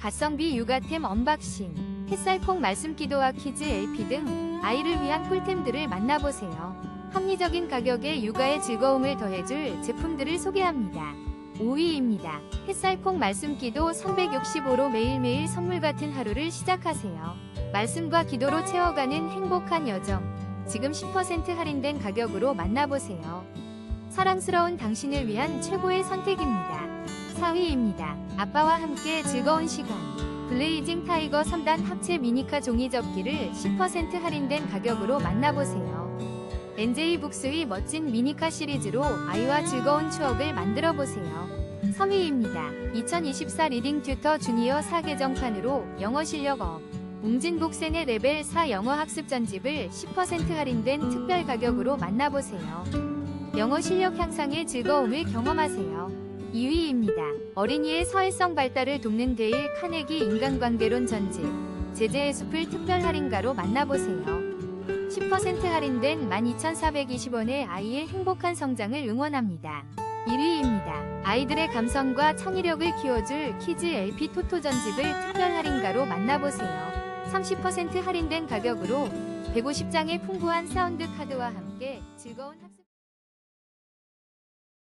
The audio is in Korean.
가성비 육아템 언박싱, 햇살콩 말씀기도와 키즈 LP 등 아이를 위한 꿀템들을 만나보세요. 합리적인 가격에 육아의 즐거움을 더해줄 제품들을 소개합니다. 5위입니다. 햇살콩 말씀기도 365로 매일매일 선물 같은 하루를 시작하세요. 말씀과 기도로 채워가는 행복한 여정. 지금 10% 할인된 가격으로 만나보세요. 사랑스러운 당신을 위한 최고의 선택입니다. 4위입니다. 아빠와 함께 즐거운 시간. 블레이징 타이거 3단 합체 미니카 종이 접기를 10% 할인된 가격으로 만나보세요. NJ 북스의 멋진 미니카 시리즈로 아이와 즐거운 추억을 만들어 보세요. 3위입니다. 2024 리딩 튜터 주니어 4개정판으로 영어 실력 업. 웅진 복센의 레벨 4 영어 학습 전집을 10% 할인된 특별 가격으로 만나보세요. 영어 실력 향상의 즐거움을 경험하세요. 2위입니다. 어린이의 사회성 발달을 돕는 데일 카네기 인간관계론 전집. 제재의 숲을 특별 할인가로 만나보세요. 10% 할인된 12,420원의 아이의 행복한 성장을 응원합니다. 1위입니다. 아이들의 감성과 창의력을 키워줄 키즈 LP 토토 전집을 특별 할인가로 만나보세요. 30% 할인된 가격으로 150장의 풍부한 사운드 카드와 함께 즐거운 학습